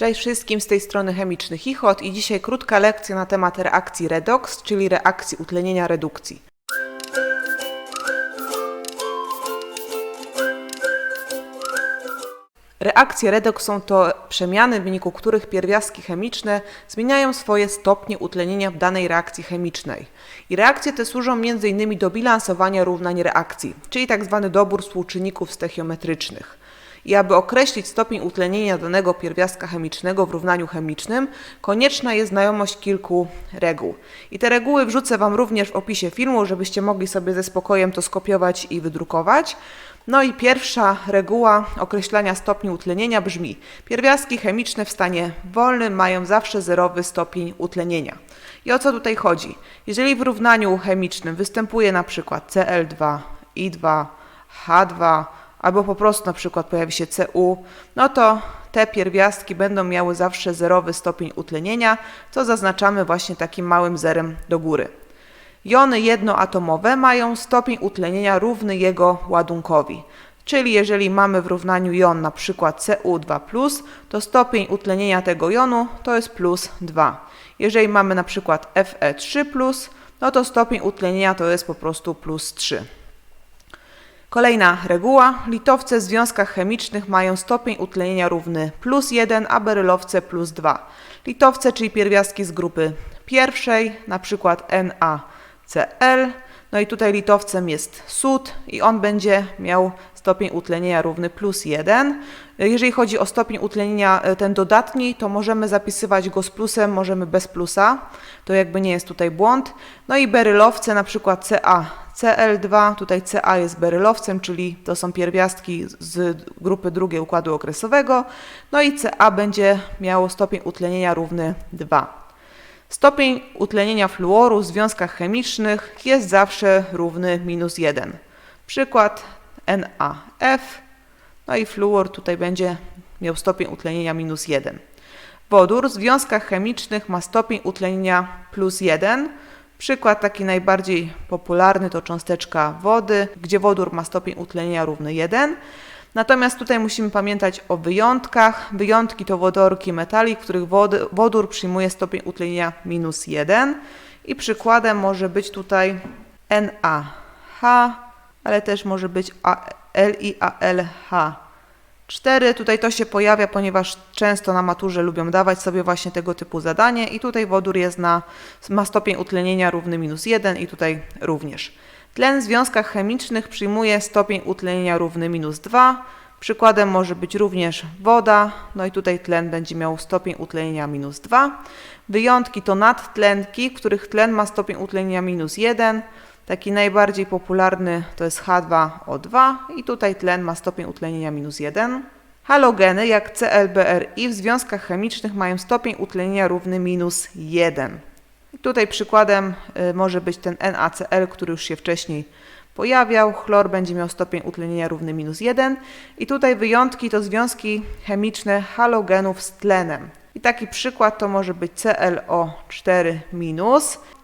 Cześć wszystkim, z tej strony Chemiczny Chichot i dzisiaj krótka lekcja na temat reakcji redox, czyli reakcji utlenienia redukcji. Reakcje redox są to przemiany, w wyniku których pierwiastki chemiczne zmieniają swoje stopnie utlenienia w danej reakcji chemicznej. I reakcje te służą m.in. do bilansowania równań reakcji, czyli tzw. dobór współczynników stechiometrycznych. I aby określić stopień utlenienia danego pierwiastka chemicznego w równaniu chemicznym, konieczna jest znajomość kilku reguł. I te reguły wrzucę Wam również w opisie filmu, żebyście mogli sobie ze spokojem to skopiować i wydrukować. No i pierwsza reguła określania stopni utlenienia brzmi: pierwiastki chemiczne w stanie wolnym mają zawsze zerowy stopień utlenienia. I o co tutaj chodzi? Jeżeli w równaniu chemicznym występuje na przykład Cl2, I2, H2, albo po prostu na przykład pojawi się Cu, no to te pierwiastki będą miały zawsze zerowy stopień utlenienia, co zaznaczamy właśnie takim małym zerem do góry. Jony jednoatomowe mają stopień utlenienia równy jego ładunkowi. Czyli jeżeli mamy w równaniu jon na przykład Cu2+, to stopień utlenienia tego jonu to jest plus 2. Jeżeli mamy na przykład Fe3+, no to stopień utlenienia to jest po prostu plus 3. Kolejna reguła. Litowce w związkach chemicznych mają stopień utlenienia równy plus 1, a berylowce plus 2. Litowce, czyli pierwiastki z grupy pierwszej, przykład NaCl. No i tutaj litowcem jest sód i on będzie miał stopień utlenienia równy plus 1. Jeżeli chodzi o stopień utlenienia e, ten dodatni, to możemy zapisywać go z plusem, możemy bez plusa. To jakby nie jest tutaj błąd. No i berylowce, na przykład Ca Cl2, tutaj Ca jest berylowcem, czyli to są pierwiastki z grupy drugiej układu okresowego. No i Ca będzie miało stopień utlenienia równy 2. Stopień utlenienia fluoru w związkach chemicznych jest zawsze równy minus 1. Przykład NaF, no i fluor tutaj będzie miał stopień utlenienia minus 1. Wodór w związkach chemicznych ma stopień utlenienia plus 1. Przykład taki najbardziej popularny to cząsteczka wody, gdzie wodór ma stopień utlenienia równy 1. Natomiast tutaj musimy pamiętać o wyjątkach. Wyjątki to wodorki metali, w których wody, wodór przyjmuje stopień utlenienia minus 1. I przykładem może być tutaj NaH, ale też może być LiAlH. 4. Tutaj to się pojawia, ponieważ często na maturze lubią dawać sobie właśnie tego typu zadanie i tutaj wodór jest na, ma stopień utlenienia równy minus 1 i tutaj również. Tlen w związkach chemicznych przyjmuje stopień utlenienia równy minus 2. Przykładem może być również woda, no i tutaj tlen będzie miał stopień utlenienia minus 2. Wyjątki to nadtlenki, których tlen ma stopień utlenienia minus 1. Taki najbardziej popularny to jest H2O2 i tutaj tlen ma stopień utlenienia minus 1. Halogeny jak ClBrI w związkach chemicznych mają stopień utlenienia równy minus 1. Tutaj przykładem y, może być ten NaCl, który już się wcześniej pojawiał. Chlor będzie miał stopień utlenienia równy minus 1. I tutaj wyjątki to związki chemiczne halogenów z tlenem. I taki przykład to może być ClO4-.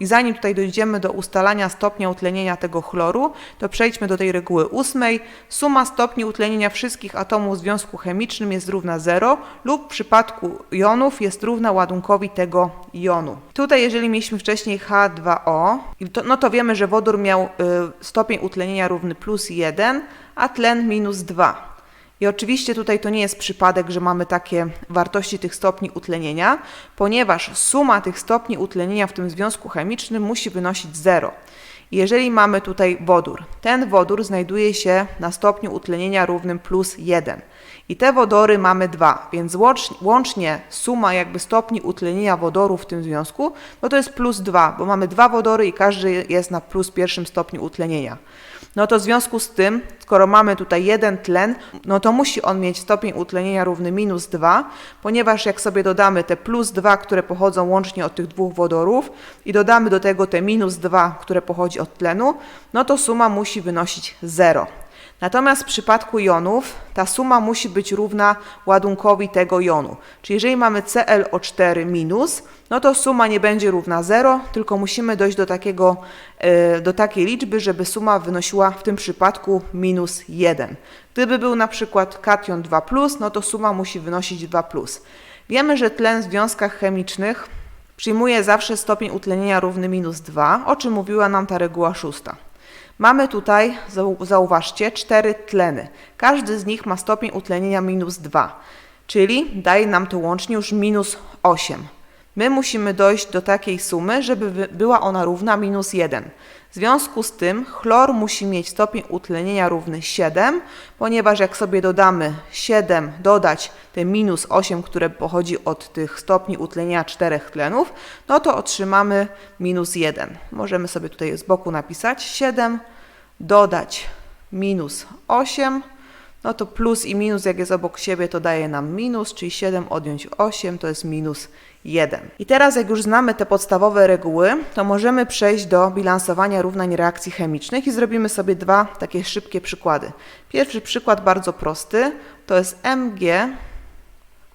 I zanim tutaj dojdziemy do ustalania stopnia utlenienia tego chloru, to przejdźmy do tej reguły ósmej. Suma stopni utlenienia wszystkich atomów w związku chemicznym jest równa 0 lub w przypadku jonów jest równa ładunkowi tego jonu. Tutaj jeżeli mieliśmy wcześniej H2O, no to wiemy, że wodór miał y, stopień utlenienia równy plus 1, a tlen minus 2. I oczywiście tutaj to nie jest przypadek, że mamy takie wartości tych stopni utlenienia, ponieważ suma tych stopni utlenienia w tym związku chemicznym musi wynosić 0. Jeżeli mamy tutaj wodór, ten wodór znajduje się na stopniu utlenienia równym plus 1. I te wodory mamy dwa, więc łącznie suma jakby stopni utlenienia wodoru w tym związku, no to jest plus 2, bo mamy dwa wodory i każdy jest na plus pierwszym stopniu utlenienia. No to w związku z tym, skoro mamy tutaj jeden tlen, no to musi on mieć stopień utlenienia równy minus 2, ponieważ jak sobie dodamy te plus 2, które pochodzą łącznie od tych dwóch wodorów i dodamy do tego te minus 2, które pochodzi od tlenu, no to suma musi wynosić 0. Natomiast w przypadku jonów ta suma musi być równa ładunkowi tego jonu. Czyli jeżeli mamy ClO4 minus, no to suma nie będzie równa 0, tylko musimy dojść do, takiego, e, do takiej liczby, żeby suma wynosiła w tym przypadku minus 1. Gdyby był na przykład kation 2+, no to suma musi wynosić 2+. Wiemy, że tlen w związkach chemicznych przyjmuje zawsze stopień utlenienia równy minus 2, o czym mówiła nam ta reguła szósta. Mamy tutaj, zau- zauważcie, cztery tleny. Każdy z nich ma stopień utlenienia minus 2, czyli daje nam to łącznie już minus 8. My musimy dojść do takiej sumy, żeby była ona równa minus 1. W związku z tym chlor musi mieć stopień utlenienia równy 7, ponieważ jak sobie dodamy 7, dodać te minus 8, które pochodzi od tych stopni utlenienia czterech tlenów, no to otrzymamy minus 1. Możemy sobie tutaj z boku napisać 7, dodać minus 8, no to plus i minus, jak jest obok siebie, to daje nam minus, czyli 7 odjąć 8 to jest minus 1. I teraz, jak już znamy te podstawowe reguły, to możemy przejść do bilansowania równań reakcji chemicznych i zrobimy sobie dwa takie szybkie przykłady. Pierwszy przykład bardzo prosty, to jest Mg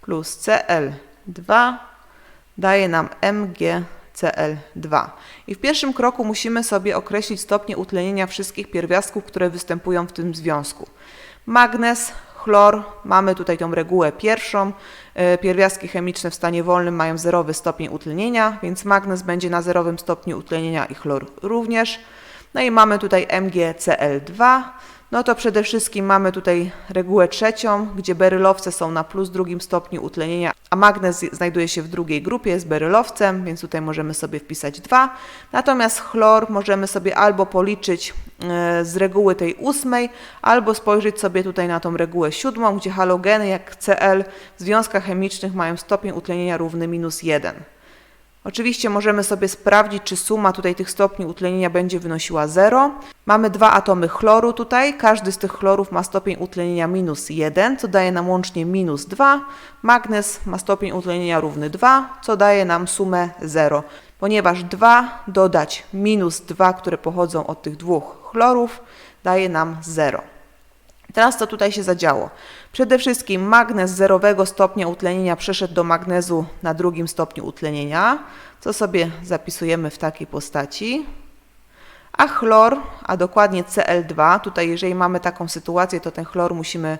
plus Cl2 daje nam MgCl2. I w pierwszym kroku musimy sobie określić stopnie utlenienia wszystkich pierwiastków, które występują w tym związku. Magnez, chlor, mamy tutaj tą regułę pierwszą. E, Pierwiastki chemiczne w stanie wolnym mają zerowy stopień utlenienia, więc magnez będzie na zerowym stopniu utlenienia i chlor również. No i mamy tutaj MgCl2. No to przede wszystkim mamy tutaj regułę trzecią, gdzie berylowce są na plus drugim stopniu utlenienia, a magnez znajduje się w drugiej grupie, jest berylowcem, więc tutaj możemy sobie wpisać 2. Natomiast chlor możemy sobie albo policzyć e, z reguły tej ósmej, albo spojrzeć sobie tutaj na tą regułę siódmą, gdzie halogeny jak Cl w związkach chemicznych mają stopień utlenienia równy minus 1. Oczywiście możemy sobie sprawdzić, czy suma tutaj tych stopni utlenienia będzie wynosiła 0. Mamy dwa atomy chloru tutaj, każdy z tych chlorów ma stopień utlenienia minus 1, co daje nam łącznie minus 2. Magnez ma stopień utlenienia równy 2, co daje nam sumę 0, ponieważ 2 dodać minus 2, które pochodzą od tych dwóch chlorów, daje nam 0. Teraz co tutaj się zadziało? Przede wszystkim magnez zerowego stopnia utlenienia przeszedł do magnezu na drugim stopniu utlenienia, co sobie zapisujemy w takiej postaci. A chlor, a dokładnie Cl2, tutaj jeżeli mamy taką sytuację, to ten chlor musimy,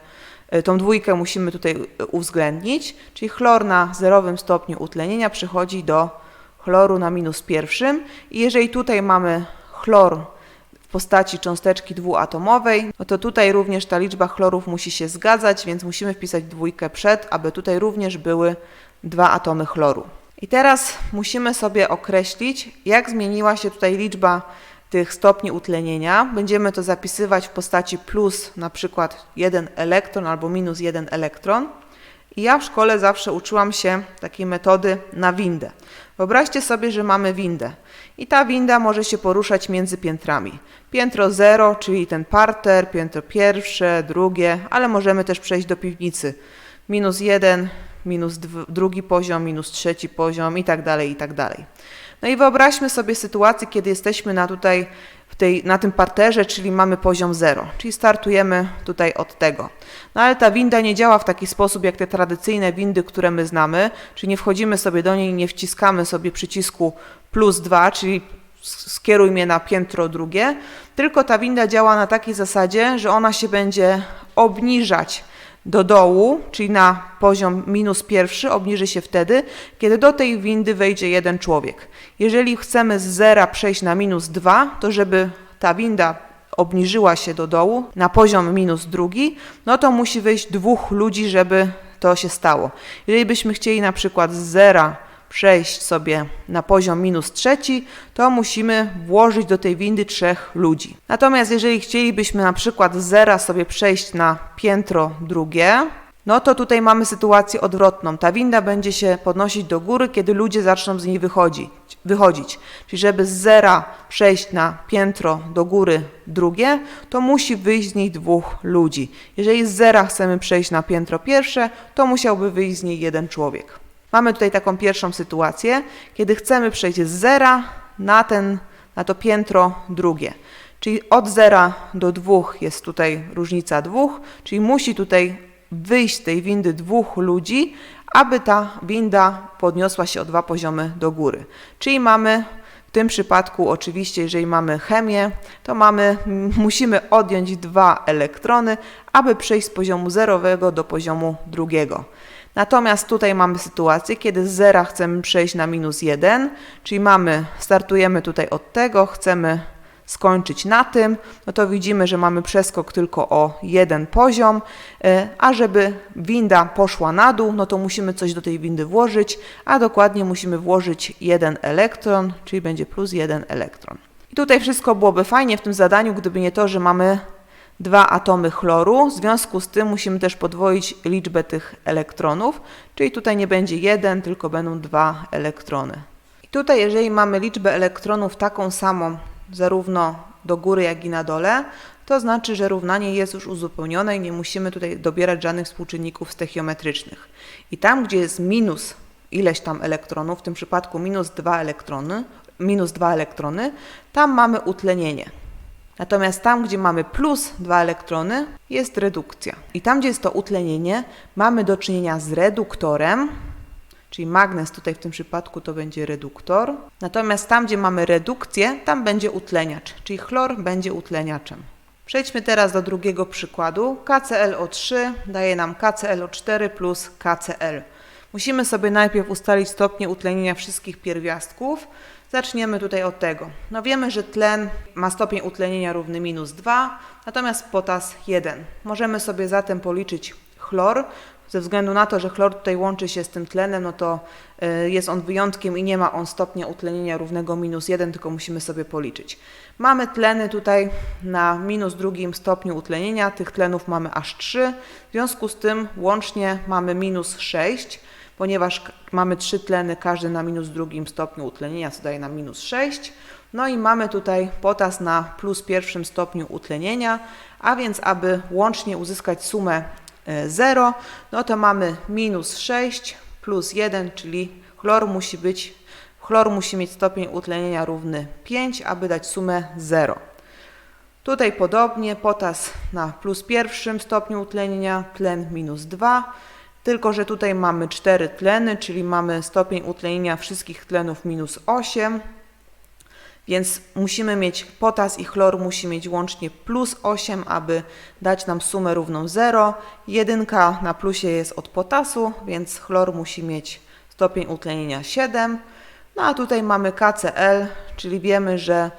y, tą dwójkę musimy tutaj y, uwzględnić, czyli chlor na zerowym stopniu utlenienia przechodzi do chloru na minus pierwszym. I jeżeli tutaj mamy chlor postaci cząsteczki dwuatomowej, no to tutaj również ta liczba chlorów musi się zgadzać, więc musimy wpisać dwójkę przed, aby tutaj również były dwa atomy chloru. I teraz musimy sobie określić, jak zmieniła się tutaj liczba tych stopni utlenienia. Będziemy to zapisywać w postaci plus na przykład 1 elektron albo minus 1 elektron. Ja w szkole zawsze uczyłam się takiej metody na windę. Wyobraźcie sobie, że mamy windę i ta winda może się poruszać między piętrami. Piętro 0, czyli ten parter, piętro pierwsze, drugie, ale możemy też przejść do piwnicy. Minus 1, minus drugi poziom, minus trzeci poziom i tak dalej, i tak dalej. No i wyobraźmy sobie sytuację, kiedy jesteśmy na tutaj tej, na tym parterze, czyli mamy poziom 0, czyli startujemy tutaj od tego. No ale ta winda nie działa w taki sposób jak te tradycyjne windy, które my znamy, czyli nie wchodzimy sobie do niej i nie wciskamy sobie przycisku plus 2, czyli skieruj mnie na piętro drugie, tylko ta winda działa na takiej zasadzie, że ona się będzie obniżać do dołu, czyli na poziom minus pierwszy, obniży się wtedy, kiedy do tej windy wejdzie jeden człowiek. Jeżeli chcemy z zera przejść na minus 2, to żeby ta winda obniżyła się do dołu na poziom minus drugi, no to musi wyjść dwóch ludzi, żeby to się stało. Jeżeli byśmy chcieli na przykład z zera przejść sobie na poziom minus trzeci, to musimy włożyć do tej windy trzech ludzi. Natomiast jeżeli chcielibyśmy na przykład z zera sobie przejść na piętro drugie, no to tutaj mamy sytuację odwrotną. Ta winda będzie się podnosić do góry, kiedy ludzie zaczną z niej wychodzić. wychodzić. Czyli żeby z zera przejść na piętro do góry drugie, to musi wyjść z niej dwóch ludzi. Jeżeli z zera chcemy przejść na piętro pierwsze, to musiałby wyjść z niej jeden człowiek. Mamy tutaj taką pierwszą sytuację, kiedy chcemy przejść z zera na, ten, na to piętro drugie. Czyli od zera do dwóch jest tutaj różnica dwóch, czyli musi tutaj wyjść z tej windy dwóch ludzi, aby ta winda podniosła się o dwa poziomy do góry. Czyli mamy w tym przypadku oczywiście, jeżeli mamy chemię, to mamy, musimy odjąć dwa elektrony, aby przejść z poziomu zerowego do poziomu drugiego. Natomiast tutaj mamy sytuację, kiedy z zera chcemy przejść na minus 1, czyli mamy, startujemy tutaj od tego, chcemy skończyć na tym, no to widzimy, że mamy przeskok tylko o jeden poziom, e, a żeby winda poszła na dół, no to musimy coś do tej windy włożyć, a dokładnie musimy włożyć jeden elektron, czyli będzie plus jeden elektron. I tutaj wszystko byłoby fajnie w tym zadaniu, gdyby nie to, że mamy dwa atomy chloru. W związku z tym musimy też podwoić liczbę tych elektronów, czyli tutaj nie będzie jeden, tylko będą dwa elektrony. I tutaj, jeżeli mamy liczbę elektronów taką samą, zarówno do góry, jak i na dole, to znaczy, że równanie jest już uzupełnione i nie musimy tutaj dobierać żadnych współczynników stechiometrycznych. I tam, gdzie jest minus ileś tam elektronów, w tym przypadku minus 2 elektrony, minus 2 elektrony, tam mamy utlenienie. Natomiast tam, gdzie mamy plus 2 elektrony, jest redukcja. I tam, gdzie jest to utlenienie, mamy do czynienia z reduktorem, czyli magnes tutaj w tym przypadku to będzie reduktor. Natomiast tam, gdzie mamy redukcję, tam będzie utleniacz, czyli chlor będzie utleniaczem. Przejdźmy teraz do drugiego przykładu. KClO3 daje nam KClO4 plus KCl. Musimy sobie najpierw ustalić stopnie utlenienia wszystkich pierwiastków. Zaczniemy tutaj od tego. No wiemy, że tlen ma stopień utlenienia równy minus 2, natomiast potas 1. Możemy sobie zatem policzyć chlor. Ze względu na to, że chlor tutaj łączy się z tym tlenem, no to y, jest on wyjątkiem i nie ma on stopnia utlenienia równego minus 1, tylko musimy sobie policzyć. Mamy tleny tutaj na minus drugim stopniu utlenienia, tych tlenów mamy aż 3, w związku z tym łącznie mamy minus 6 ponieważ mamy trzy tleny, każdy na minus drugim stopniu utlenienia, co daje nam minus 6. No i mamy tutaj potas na plus pierwszym stopniu utlenienia, a więc aby łącznie uzyskać sumę 0, no to mamy minus 6 plus 1, czyli chlor musi być, chlor musi mieć stopień utlenienia równy 5, aby dać sumę 0. Tutaj podobnie potas na plus pierwszym stopniu utlenienia, tlen minus 2, tylko, że tutaj mamy cztery tleny, czyli mamy stopień utlenienia wszystkich tlenów minus 8, więc musimy mieć potas i chlor musi mieć łącznie plus 8, aby dać nam sumę równą 0. Jedynka na plusie jest od potasu, więc chlor musi mieć stopień utlenienia 7. No a tutaj mamy KCl, czyli wiemy, że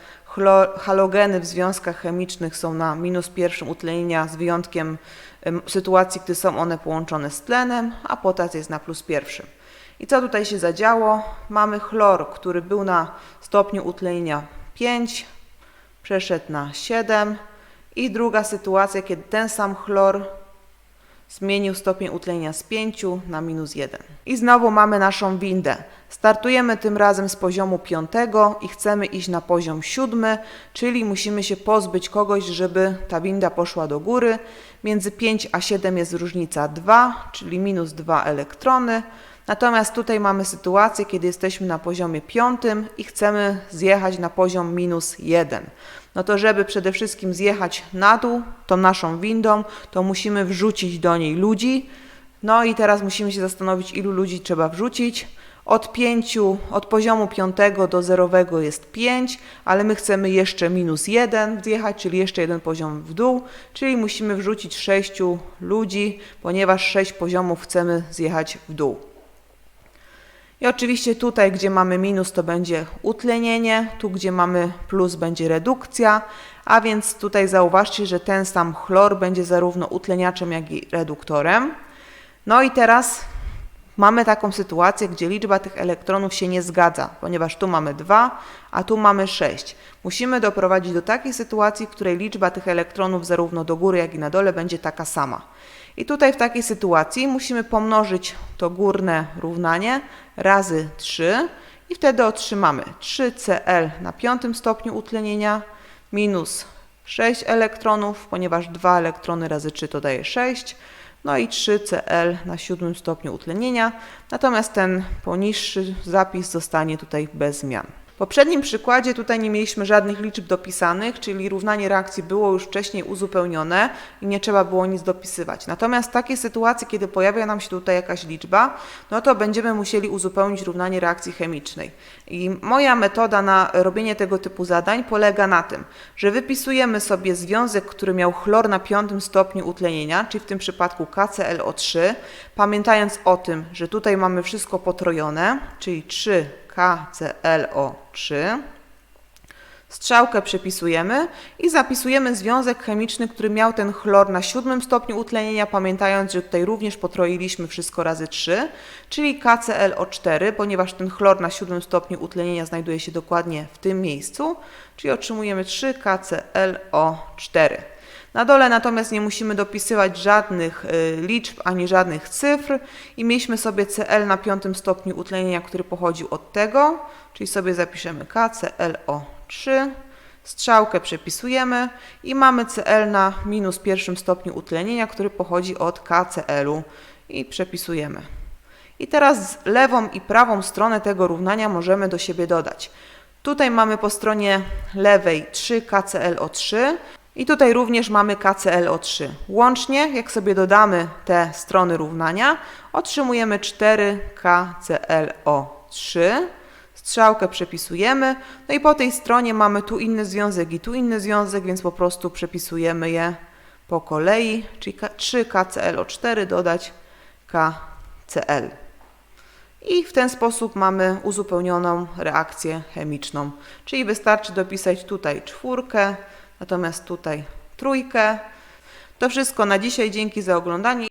halogeny w związkach chemicznych są na minus pierwszym utlenienia z wyjątkiem sytuacji, gdy są one połączone z tlenem, a potas jest na plus pierwszym. I co tutaj się zadziało? Mamy chlor, który był na stopniu utlenienia 5, przeszedł na 7 i druga sytuacja, kiedy ten sam chlor zmienił stopień utlenienia z 5 na minus 1. I znowu mamy naszą windę. Startujemy tym razem z poziomu 5 i chcemy iść na poziom 7, czyli musimy się pozbyć kogoś, żeby ta winda poszła do góry. Między 5 a 7 jest różnica 2, czyli minus 2 elektrony. Natomiast tutaj mamy sytuację, kiedy jesteśmy na poziomie 5 i chcemy zjechać na poziom minus 1 no to żeby przede wszystkim zjechać na dół tą naszą windą, to musimy wrzucić do niej ludzi. No i teraz musimy się zastanowić, ilu ludzi trzeba wrzucić. Od 5, od poziomu 5 do zerowego jest 5, ale my chcemy jeszcze minus 1 zjechać, czyli jeszcze jeden poziom w dół, czyli musimy wrzucić 6 ludzi, ponieważ 6 poziomów chcemy zjechać w dół. I oczywiście tutaj, gdzie mamy minus, to będzie utlenienie, tu, gdzie mamy plus, będzie redukcja, a więc tutaj zauważcie, że ten sam chlor będzie zarówno utleniaczem, jak i reduktorem. No i teraz mamy taką sytuację, gdzie liczba tych elektronów się nie zgadza, ponieważ tu mamy 2, a tu mamy 6. Musimy doprowadzić do takiej sytuacji, w której liczba tych elektronów zarówno do góry, jak i na dole będzie taka sama. I tutaj w takiej sytuacji musimy pomnożyć to górne równanie razy 3 i wtedy otrzymamy 3Cl na piątym stopniu utlenienia minus 6 elektronów, ponieważ 2 elektrony razy 3 to daje 6, no i 3Cl na siódmym stopniu utlenienia, natomiast ten poniższy zapis zostanie tutaj bez zmian. Poprzednim przykładzie tutaj nie mieliśmy żadnych liczb dopisanych, czyli równanie reakcji było już wcześniej uzupełnione i nie trzeba było nic dopisywać. Natomiast w takiej sytuacji, kiedy pojawia nam się tutaj jakaś liczba, no to będziemy musieli uzupełnić równanie reakcji chemicznej. I moja metoda na robienie tego typu zadań polega na tym, że wypisujemy sobie związek, który miał chlor na piątym stopniu utlenienia, czyli w tym przypadku KClO3, pamiętając o tym, że tutaj mamy wszystko potrojone, czyli 3KClO3. Strzałkę przepisujemy i zapisujemy związek chemiczny, który miał ten chlor na siódmym stopniu utlenienia, pamiętając, że tutaj również potroiliśmy wszystko razy 3, czyli KClO4, ponieważ ten chlor na siódmym stopniu utlenienia znajduje się dokładnie w tym miejscu, czyli otrzymujemy 3KClO4. Na dole natomiast nie musimy dopisywać żadnych y, liczb ani żadnych cyfr i mieliśmy sobie Cl na piątym stopniu utlenienia, który pochodził od tego, czyli sobie zapiszemy KClO3, strzałkę przepisujemy i mamy Cl na minus pierwszym stopniu utlenienia, który pochodzi od KCl-u i przepisujemy. I teraz lewą i prawą stronę tego równania możemy do siebie dodać. Tutaj mamy po stronie lewej 3KClO3 i tutaj również mamy KClO3. Łącznie, jak sobie dodamy te strony równania, otrzymujemy 4KClO3. Strzałkę przepisujemy, no i po tej stronie mamy tu inny związek i tu inny związek, więc po prostu przepisujemy je po kolei, czyli 3KClO4 dodać KCl. I w ten sposób mamy uzupełnioną reakcję chemiczną. Czyli wystarczy dopisać tutaj czwórkę, natomiast tutaj trójkę. To wszystko na dzisiaj. Dzięki za oglądanie.